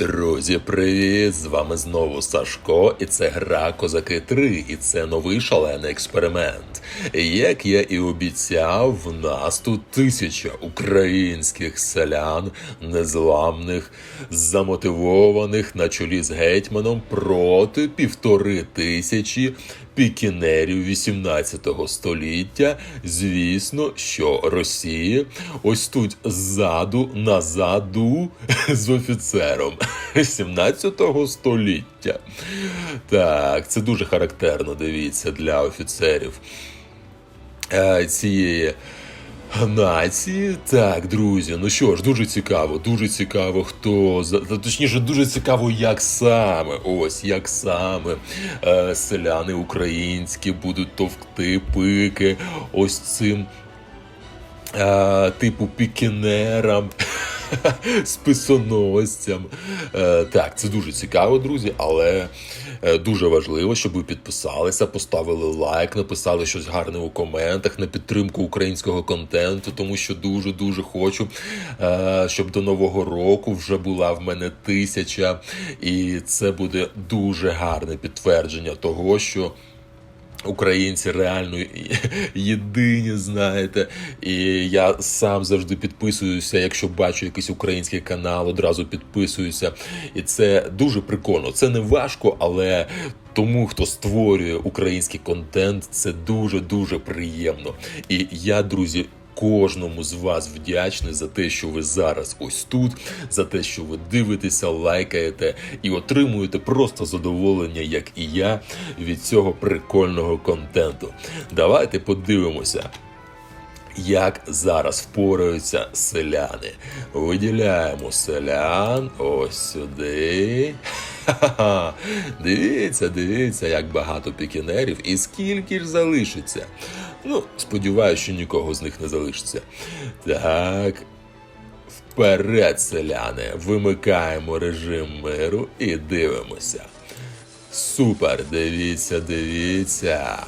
Друзі, привіт! З вами знову Сашко, і це гра Козаки 3, і це новий шалений експеримент. Як я і обіцяв, в нас тут тисяча українських селян, незламних, замотивованих на чолі з гетьманом проти півтори тисячі пікінерів 18 століття. Звісно, що Росії ось тут ззаду назаду з офіцером 17 століття. Так, це дуже характерно, дивіться, для офіцерів е, цієї. Нації, так, друзі, ну що ж, дуже цікаво, дуже цікаво, хто за точніше, дуже цікаво, як саме, ось як саме е, селяни українські будуть товкти пики ось цим е, типу пікінерам. Списоносцям. Е, так, це дуже цікаво, друзі, але е, дуже важливо, щоб ви підписалися, поставили лайк, написали щось гарне у коментах на підтримку українського контенту, тому що дуже дуже хочу, е, щоб до нового року вже була в мене тисяча, і це буде дуже гарне підтвердження того, що. Українці реально єдині, знаєте. І я сам завжди підписуюся. Якщо бачу якийсь український канал, одразу підписуюся. І це дуже прикольно. Це не важко, але тому, хто створює український контент, це дуже дуже приємно. І я, друзі. Кожному з вас вдячний за те, що ви зараз ось тут, за те, що ви дивитеся, лайкаєте і отримуєте просто задоволення, як і я, від цього прикольного контенту. Давайте подивимося. Як зараз впораються селяни? Виділяємо селян ось сюди. Ха-ха-ха. Дивіться, дивіться, як багато пікінерів і скільки ж залишиться. Ну, сподіваюся, що нікого з них не залишиться. Так. Вперед, селяни, вимикаємо режим миру і дивимося. Супер, дивіться, дивіться.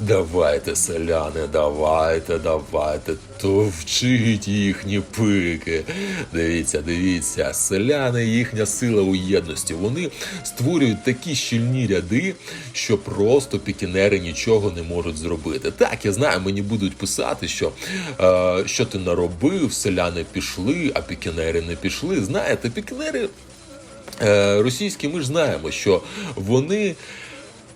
Давайте, селяни, давайте, давайте, товчіть їхні пики. Дивіться, дивіться, селяни, їхня сила у єдності. Вони створюють такі щільні ряди, що просто пікінери нічого не можуть зробити. Так, я знаю, мені будуть писати, що е, що ти наробив, селяни пішли, а пікінери не пішли. Знаєте, пікінери е, російські, ми ж знаємо, що вони.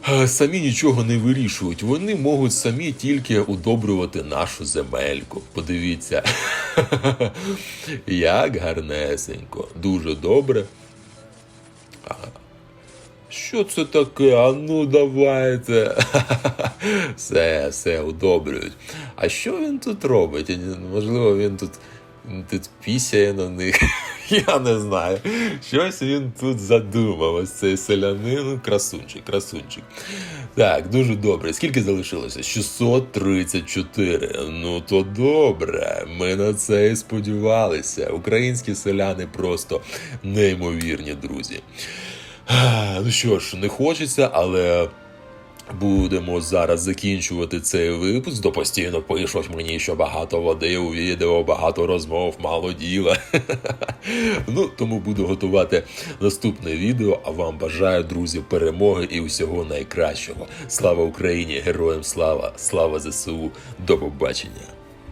Е, самі нічого не вирішують. Вони можуть самі тільки удобрювати нашу земельку. Подивіться, як гарнесенько, дуже добре. Що це таке? А ну давайте. Все, все удобрюють. А що він тут робить? Можливо, він тут, тут пісяє на них. Я не знаю. Щось він тут задумав. Ось цей селянин, ну, красунчик, красунчик. Так, дуже добре. Скільки залишилося? 634. Ну то добре. Ми на це і сподівалися. Українські селяни просто неймовірні, друзі. Ну що ж, не хочеться, але. Будемо зараз закінчувати цей випуск. До постійно пишуть мені, що багато води у відео, багато розмов, мало діла. ну тому буду готувати наступне відео. А вам бажаю, друзі, перемоги і усього найкращого. Слава Україні! Героям слава! Слава ЗСУ! До побачення!